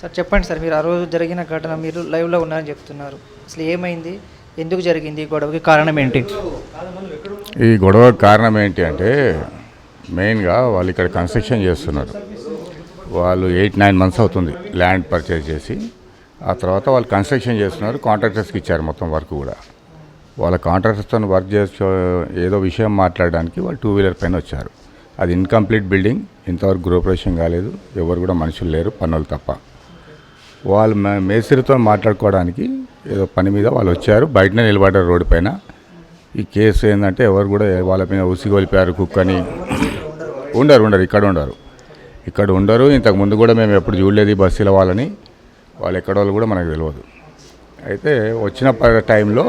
Sir చెప్పండి sir మీరు ఆ రోజు జరిగిన ఘటన మీరు లైవ్లో ఉన్నారని చెప్తున్నారు. అసలు ఏమైంది? ఎందుకు జరిగింది? ఈ గొడవకి కారణం ఏంటి? ఈ గొడవ కారణం ఏంటి అంటే మెయిన్గా వాళ్ళు ఇక్కడ కన్స్ట్రక్షన్ చేస్తున్నారు. వాళ్ళు ఎయిట్ నైన్ మంత్స్ అవుతుంది ల్యాండ్ పర్చేజ్ చేసి. ఆ తర్వాత వాళ్ళు కన్స్ట్రక్షన్ చేస్తున్నారు కాంట్రాక్టర్స్కి ఇచ్చారు మొత్తం వర్క్ కూడా. వాళ్ళ కాంట్రాక్టర్స్తో వర్క్ చేసే ఏదో విషయం మాట్లాడడానికి వాళ్ళు టూ వీలర్ పైన వచ్చారు. అది ఇన్కంప్లీట్ బిల్డింగ్ ఇంతవరకు గృహప్రవేశం కాలేదు ఎవరు కూడా మనుషులు లేరు పనులు తప్ప. వాళ్ళు మేస్త్రితో మాట్లాడుకోవడానికి ఏదో పని మీద వాళ్ళు వచ్చారు. బయటనే నిలబడ్డారు రోడ్డు పైన. ఈ కేసు ఏంటంటే ఎవరు కూడా వాళ్ళ పైన ఉసిగొలిపారు కుక్కని ఉండరు ఉండరు ఇక్కడ ఉండరు. ఇక్కడ ఉండరు. ఇంతకు ముందు కూడా మేము ఎప్పుడు చూడలేదు బస్సుల వాళ్ళని. వాళ్ళు ఎక్కడ వాళ్ళు కూడా మనకు తెలియదు అయితే వచ్చిన టైంలో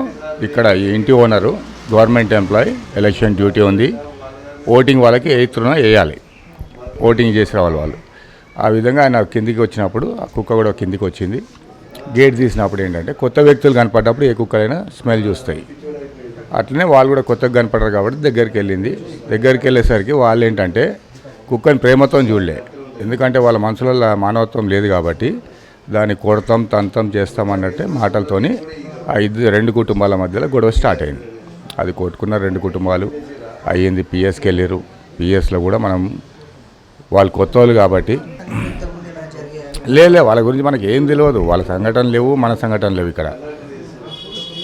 ఇక్కడ ఇంటి owner government employee election duty ఉంది. ఓటింగ్ వాళ్ళకి ఎయిత్న వేయాలి ఓటింగ్ చేసి రావాలి వాళ్ళు. ఆ విధంగా ఆయన కిందికి వచ్చినప్పుడు ఆ కుక్క కూడా కిందికి వచ్చింది. గేట్ తీసినప్పుడు ఏంటంటే కొత్త వ్యక్తులు కనపడ్డప్పుడు ఏ కుక్కలైనా స్మెల్ చూస్తాయి. అట్లనే వాళ్ళు కూడా కొత్తగా కనపడరు కాబట్టి దగ్గరికి వెళ్ళింది. దగ్గరికి వెళ్ళేసరికి వాళ్ళు ఏంటంటే కుక్కని ప్రేమతో చూడలే. ఎందుకంటే వాళ్ళ మనసులలో మానవత్వం లేదు కాబట్టి దాన్ని కొడతాం తంతం చేస్తాం అన్నట్టే మాటలతోని ఆ ఇద్దరు రెండు కుటుంబాల మధ్యలో గొడవ స్టార్ట్ అయింది. అది కొట్టుకున్న రెండు కుటుంబాలు. అయ్యింది పిఎస్కి వెళ్ళారు పిఎస్లో కూడా మనం వాళ్ళు కొత్త వాళ్ళు కాబట్టి. లేలే వాళ్ళ గురించి మనకి ఏం తెలియదు. వాళ్ళ సంఘటనలు లేవు మన సంఘటనలు లేవు ఇక్కడ.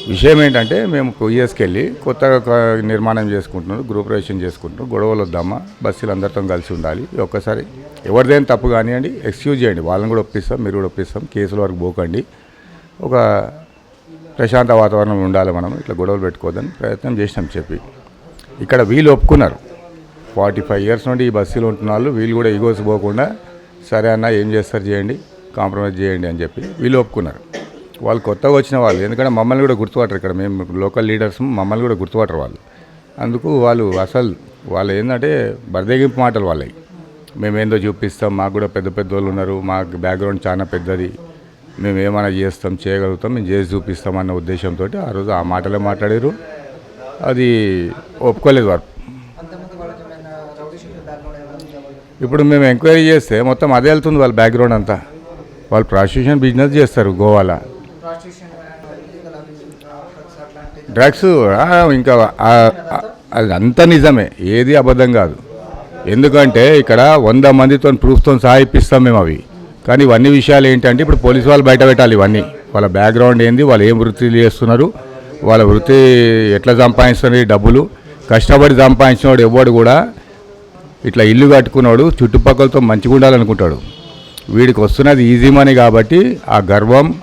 విషయం ఏంటంటే మేము పిఎస్కి కొత్తగా ఒక నిర్మాణం చేసుకుంటున్నారు గ్రూప్ రేషన్ చేసుకుంటున్నాం గొడవలు వద్దామా బస్సులు అందరితో కలిసి ఉండాలి. ఒక్కసారి ఎవరిదైనా తప్పు కానివ్వండి ఎక్స్క్యూజ్ చేయండి. వాళ్ళని కూడా ఒప్పిస్తాం మీరు కూడా ఒప్పిస్తాం కేసుల వరకు పోకండి. ఒక ప్రశాంత వాతావరణం ఉండాలి మనం ఇట్లా గొడవలు పెట్టుకోవద్దని ప్రయత్నం చేసినాం చెప్పి. ఇక్కడ వీళ్ళు ఒప్పుకున్నారు. ఫార్టీ ఫైవ్ ఇయర్స్ నుండి ఈ బస్సులు ఉంటున్న వాళ్ళు వీళ్ళు కూడా ఈగోస్ పోకుండా సరే అన్న ఏం చేస్తారు? చేయండి కాంప్రమైజ్ చేయండి అని చెప్పి వీళ్ళు ఒప్పుకున్నారు. వాళ్ళు కొత్తగా వచ్చిన వాళ్ళు ఎందుకంటే మమ్మల్ని కూడా గుర్తుపట్టరు ఇక్కడ. మేము లోకల్ లీడర్స్ మమ్మల్ని కూడా గుర్తుపట్టరు వాళ్ళు. అందుకు వాళ్ళు అసలు వాళ్ళు ఏంటంటే బరదగింపు మాటలు వాళ్ళవి. మేమేందో చూపిస్తాం మాకు కూడా పెద్ద పెద్ద వాళ్ళు ఉన్నారు మాకు బ్యాక్గ్రౌండ్ చాలా పెద్దది మేము ఏమైనా చేస్తాం చేయగలుగుతాం మేము చేసి చూపిస్తాం అన్న ఉద్దేశంతో ఆ రోజు ఆ మాటలే మాట్లాడారు. అది ఒప్పుకోలేదు వారు అంతకుముందు వాళ్ళకి ఏమైనా రౌడీ షీటర్ బ్యాక్గ్రౌండ్ ఏమైనా ఉందా వాళ్ళకి? ఇప్పుడు మేము ఎంక్వైరీ చేస్తే మొత్తం అదే వెళ్తుంది వాళ్ళ బ్యాక్గ్రౌండ్ అంతా. వాళ్ళు ప్రాస్టిట్యూషన్ బిజినెస్ చేస్తారు గోవాలో. డ్రగ్స్ ఇంకా ఆ- ఆ- అది అంతా నిజమే. ఏది అబద్ధం కాదు. ఎందుకంటే ఇక్కడ వంద మందితో ప్రూఫ్తో సహా ఇప్పిస్తాం మేము అవి. కానీ ఇవన్నీ విషయాలు ఏంటంటే ఇప్పుడు పోలీసు వాళ్ళు బయట పెట్టాలి ఇవన్నీ. వాళ్ళ బ్యాక్గ్రౌండ్ ఏంది? వాళ్ళు ఏం వృత్తి చేస్తున్నారు? వాళ్ళ వృత్తి ఎట్లా సంపాదిస్తున్నారు డబ్బులు? కష్టపడి సంపాదించినవాడు ఎవడు కూడా ఇట్లా ఇల్లు కట్టుకున్నాడు చుట్టుపక్కలతో మంచిగా ఉండాలనుకుంటాడు. వీడికి వస్తున్నది ఈజీ మనీ కాబట్టి ఆ గర్వం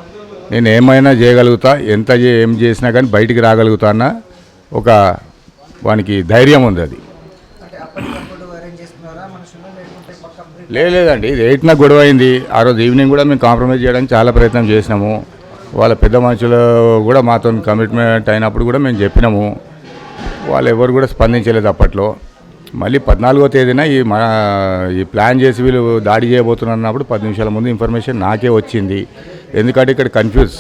నేను ఏమైనా చేయగలుగుతా ఎంత ఏం చేసినా కానీ బయటికి రాగలుగుతా అన్న ఒక వానికి ధైర్యం ఉంది అది. లే- లేదండి ఇది ఎయిట్న గొడవ అయింది. ఆ రోజు ఈవినింగ్ కూడా మేము కాంప్రమైజ్ చేయడానికి చాలా ప్రయత్నం చేసినాము. వాళ్ళ పెద్ద మనుషులు కూడా మాతో కమిట్మెంట్ అయినప్పుడు కూడా మేము చెప్పినాము. వాళ్ళు ఎవరు కూడా స్పందించలేదు అప్పట్లో. మళ్ళీ పద్నాలుగో తేదీన ఈ మన ఈ ప్లాన్ చేసి వీళ్ళు దాడి చేయబోతున్నప్పుడు పది నిమిషాల ముందు ఇన్ఫర్మేషన్ నాకే వచ్చింది. ఎందుకంటే ఇక్కడ కన్ఫ్యూజ్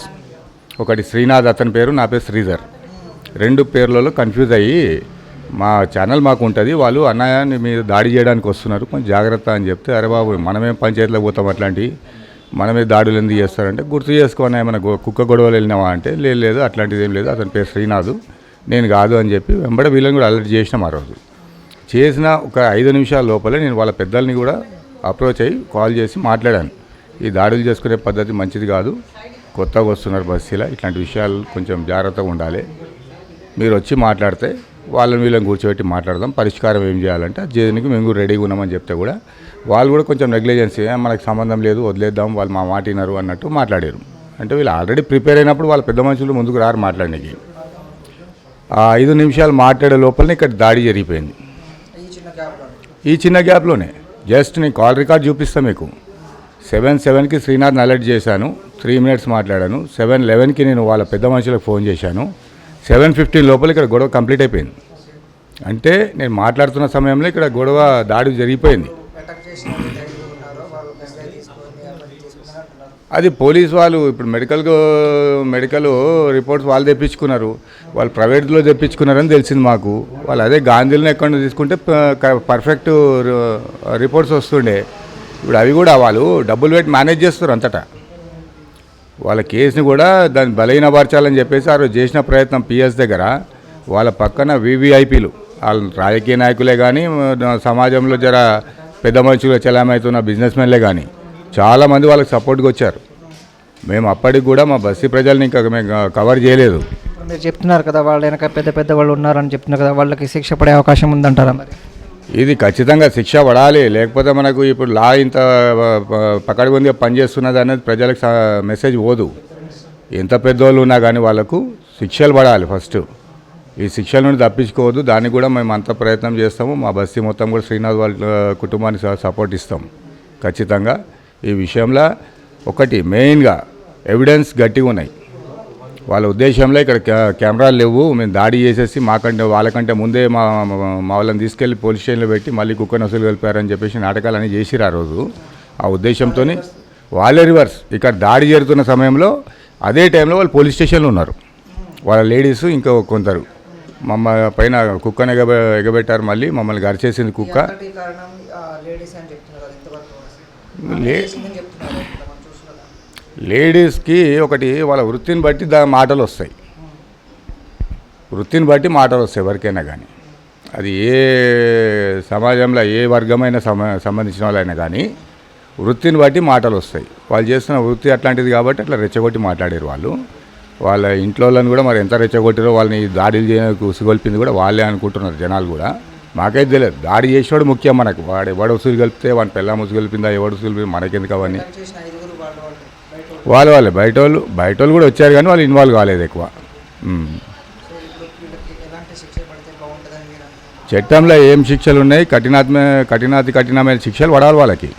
ఒకటి శ్రీనాథ్ అతని పేరు నా పేరు శ్రీధర్. రెండు పేర్లలో కన్ఫ్యూజ్ అయ్యి మా ఛానల్ మాకు ఉంటుంది. వాళ్ళు అన్నయ్య మీరు దాడి చేయడానికి వస్తున్నారు. కొంచెం జాగ్రత్త అని చెప్తే అరే బాబు మనమేం పంచాయతీలో పోతాం అట్లాంటివి మనమే దాడులు ఎందుకు చేస్తారంటే గుర్తు చేసుకొని ఏమైనా కుక్క గొడవలు వెళ్ళినావా అంటే లేదు లేదు అట్లాంటిది ఏం లేదు. అతని పేరు శ్రీనాథ్. నేను కాదు అని చెప్పి వెంబడ వీళ్ళని కూడా అలర్ట్ చేసినాం ఆ రోజు. చేసిన ఒక ఐదు నిమిషాల లోపలే నేను వాళ్ళ పెద్దల్ని కూడా అప్రోచ్ అయ్యి కాల్ చేసి మాట్లాడాను. ఈ దాడులు చేసుకునే పద్ధతి మంచిది కాదు. కొత్తగా వస్తున్నారు బస్సులో. ఇట్లాంటి విషయాలు కొంచెం జాగ్రత్తగా ఉండాలి. మీరు వచ్చి మాట్లాడితే వాళ్ళని వీళ్ళని కూర్చోబెట్టి మాట్లాడదాం. పరిష్కారం ఏం చేయాలంటే అది చేయడానికి మేము కూడా రెడీగా ఉన్నామని చెప్తే కూడా వాళ్ళు కూడా కొంచెం నెగ్లిజెన్సీ మనకు సంబంధం లేదు వదిలేద్దాం వాళ్ళు మా మాట వినరు అన్నట్టు మాట్లాడారు. అంటే వీళ్ళు ఆల్రెడీ ప్రిపేర్ అయినప్పుడు వాళ్ళ పెద్ద మనుషులు ముందుకు రారు మాట్లాడడానికి. ఆ ఐదు నిమిషాలు మాట్లాడే లోపలనే ఇక్కడ దాడి జరిగిపోయింది. ఈ చిన్న గ్యాప్లోనే జస్ట్ నేను కాల్ రికార్డ్ చూపిస్తాను మీకు. సెవెన్ సెవెన్కి శ్రీనాథ్ని అలర్ట్ చేశాను. త్రీ మినిట్స్ మాట్లాడాను. సెవెన్ లెవెన్కి నేను వాళ్ళ పెద్ద మనుషులకు ఫోన్ చేశాను. సెవెన్ ఫిఫ్టీన్ లోపల ఇక్కడ గొడవ కంప్లీట్ అయిపోయింది. అంటే నేను మాట్లాడుతున్న సమయంలో ఇక్కడ గొడవ దాడి జరిగిపోయింది అటాక్ చేసిన వాళ్ళు ధైర్యంగా ఉన్నారో వాళ్ళు బెస్ట్ తీసుకొని అవన్నీ తీసుకున్నారు అంటున్నారు అది పోలీస్ వాళ్ళు ఇప్పుడు మెడికల్ మెడికల్ రిపోర్ట్స్ వాళ్ళు తెప్పించుకున్నారు. వాళ్ళు ప్రైవేట్లో తెప్పించుకున్నారని తెలిసింది మాకు. వాళ్ళు అదే గాంధీలను ఎక్కడ తీసుకుంటే పర్ఫెక్ట్ రిపోర్ట్స్ వస్తుండే. ఇప్పుడు అవి కూడా వాళ్ళు డబ్బులు పెట్టి మేనేజ్ చేస్తారు అంతటా. వాళ్ళ కేసుని కూడా దాన్ని బలహీనపరచాలని చెప్పేసి ఆ రోజు చేసిన ప్రయత్నం పిఎస్ దగ్గర. వాళ్ళ పక్కన వివిఐపీలు వాళ్ళు రాజకీయ నాయకులే కానీ సమాజంలో జర పెద్ద మనుషులు చలామవుతున్న బిజినెస్ మెన్లే కానీ చాలామంది వాళ్ళకి సపోర్ట్గా వచ్చారు. మేము అప్పటికి కూడా మా బస్తీ ప్రజల్ని ఇంకా మేము కవర్ చేయలేదు. మీరు చెప్తున్నారు కదా వాళ్ళ వెనక పెద్ద పెద్ద వాళ్ళు ఉన్నారని చెప్తున్నారు కదా వాళ్ళకి శిక్ష పడే అవకాశం ఉందంటారా మరి? ఇది ఖచ్చితంగా శిక్ష పడాలి. లేకపోతే మనకు ఇప్పుడు లా ఇంత పకడ్బందీగా పనిచేస్తున్నది అనేది ప్రజలకు మెసేజ్ పోదు. ఎంత పెద్దోళ్ళు ఉన్నా కానీ వాళ్ళకు శిక్షలు పడాలి ఫస్ట్ ఈ శిక్షల నుండి తప్పించుకోవద్దు. దానికి కూడా మేము అంత ప్రయత్నం చేస్తాము. మా బస్తీ మొత్తం కూడా శ్రీనాథ్ వాళ్ళ కుటుంబానికి సపోర్ట్ ఇస్తాం. ఖచ్చితంగా. ఈ విషయంలో ఒకటి మెయిన్గా ఎవిడెన్స్ గట్టిగా ఉన్నాయి. వాళ్ళ ఉద్దేశంలో ఇక్కడ కె- కెమెరాలు లేవు. మేము దాడి చేసేసి మాకంటే వాళ్ళకంటే ముందే మా మా- వాళ్ళని తీసుకెళ్ళి పోలీస్ స్టేషన్లో పెట్టి మళ్ళీ కుక్క నసులు కలిపారని చెప్పేసి నాటకాలు అని చేసిరు ఆ రోజు. ఆ ఉద్దేశంతో వాళ్ళే రివర్స్. ఇక్కడ దాడి జరుగుతున్న సమయంలో అదే టైంలో వాళ్ళు పోలీస్ స్టేషన్లో ఉన్నారు. వాళ్ళ లేడీస్ ఇంకా కొందరు. మమ్మ పైన కుక్కను ఎగబె ఎగబెట్టారు మళ్ళీ. మమ్మల్ని గరిచేసింది కుక్క. లేడీస్కి ఒకటి వాళ్ళ వృత్తిని బట్టి దా మాటలు వస్తాయి వృత్తిని బట్టి మాటలు వస్తాయి ఎవరికైనా కానీ అది ఏ సమాజంలో ఏ వర్గమైన సంబంధించిన వాళ్ళైనా కానీ వృత్తిని బట్టి మాటలు వస్తాయి వాళ్ళు చేస్తున్న వృత్తి అట్లాంటిది కాబట్టి అట్లా రెచ్చగొట్టి మాట్లాడారు వాళ్ళు. వాళ్ళ ఇంట్లో వాళ్ళని కూడా మరి ఎంత రెచ్చగొట్టారో వాళ్ళని దాడులు చేయడానికి ఉసిగొల్పింది కూడా వాళ్ళే అనుకుంటున్నారు జనాలు కూడా. మాకైతే తెలియదు. దాడి చేసేవాడు ముఖ్యం మనకు. వాడు ఎవడు వసూలు కలిపితే వాడిని పిల్ల ఉసులు కలిపిందా ఎవడు వసూలు కలిపి మనకెందుకు అవన్నీ? వాళ్ళు వాళ్ళు. బయట వాళ్ళే బయట వాళ్ళు బయట వాళ్ళు కూడా వచ్చారు కానీ వాళ్ళు ఇన్వాల్వ్ కాలేదు ఎక్కువ. చట్టంలో ఏం శిక్షలు ఉన్నాయి? కఠినాత్మ కఠినాతి కఠినమైన శిక్షలు పడాలి వాళ్ళకి.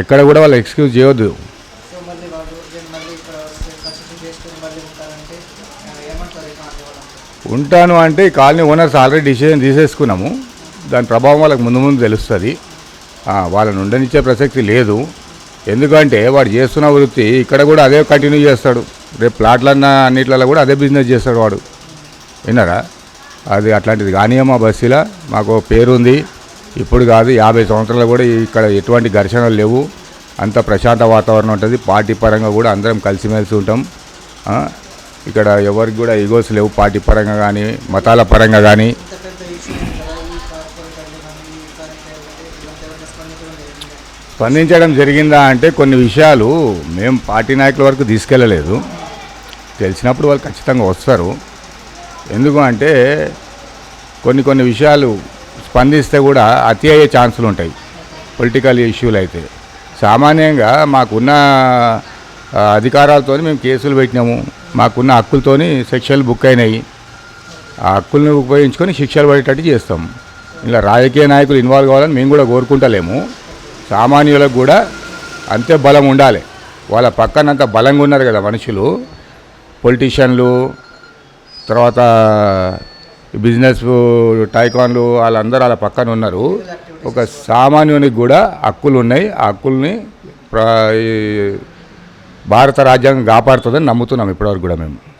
ఎక్కడ కూడా వాళ్ళు ఎక్స్క్యూజ్ చేయొద్దు సో మళ్ళీ వాళ్ళు దీన్ని మళ్ళీ ఇక్కడ కన్స్ట్రక్షన్ చేసుకుని మళ్ళీ ఉంటారంటే ఆ, ఏమంటారు ఈ కాలనీ వాళ్ళంతా? ఉంటాను అంటే ఈ కాలనీ ఓనర్స్ ఆల్రెడీ డిసిజన్ తీసేసుకున్నాము. దాని ప్రభావం వాళ్ళకి ముందు ముందు తెలుస్తుంది. వాళ్ళని ఉండనిచ్చే ప్రసక్తి లేదు. ఎందుకంటే వాడు చేస్తున్న వృత్తి ఇక్కడ కూడా అదే కంటిన్యూ చేస్తాడు. రేపు ప్లాట్లన్న అన్నిట్లలో కూడా అదే బిజినెస్ చేస్తాడు వాడు. విన్నారా? అది అట్లాంటిది కానీ మా బస్సులో. మాకు పేరుంది. ఇప్పుడు కాదు యాభై సంవత్సరాలు కూడా ఇక్కడ ఎటువంటి ఘర్షణలు లేవు. అంత ప్రశాంత వాతావరణం ఉంటుంది. పార్టీ పరంగా కూడా అందరం కలిసిమెలిసి ఉంటాం. ఇక్కడ ఎవరికి కూడా ఈగోస్ లేవు. పార్టీ పరంగా కానీ మతాల పరంగా కానీ. స్పందించడం జరిగిందా? అంటే కొన్ని విషయాలు మేము పార్టీ నాయకుల వరకు తీసుకెళ్ళలేదు. తెలిసినప్పుడు వాళ్ళు ఖచ్చితంగా వస్తారు. ఎందుకు అంటే కొన్ని కొన్ని విషయాలు స్పందిస్తే కూడా అతి అయ్యే ఛాన్సులు ఉంటాయి. పొలిటికల్ ఇష్యూలు అయితే. సామాన్యంగా మాకున్న అధికారాలతో మేము కేసులు పెట్టినాము. మాకున్న హక్కులతోని శిక్షలు బుక్ అయినాయి. ఆ హక్కులను ఉపయోగించుకొని శిక్షలు పడేటట్టు చేస్తాం. ఇలా రాజకీయ నాయకులు ఇన్వాల్వ్ కావాలని మేము కూడా కోరుకుంటలేము. సామాన్యులకు కూడా అంతే బలం ఉండాలి. వాళ్ళ పక్కనంత బలంగా ఉన్నారు కదా మనుషులు. పొలిటీషియన్లు తర్వాత బిజినెస్ టైకాన్లు వాళ్ళందరూ వాళ్ళ పక్కన ఉన్నారు. ఒక సామాన్యునికి కూడా హక్కులు ఉన్నాయి. ఆ హక్కుల్ని ప్ర- ఈ భారత రాజ్యాంగం కాపాడుతుందని నమ్ముతున్నాం ఇప్పటివరకు కూడా మేము.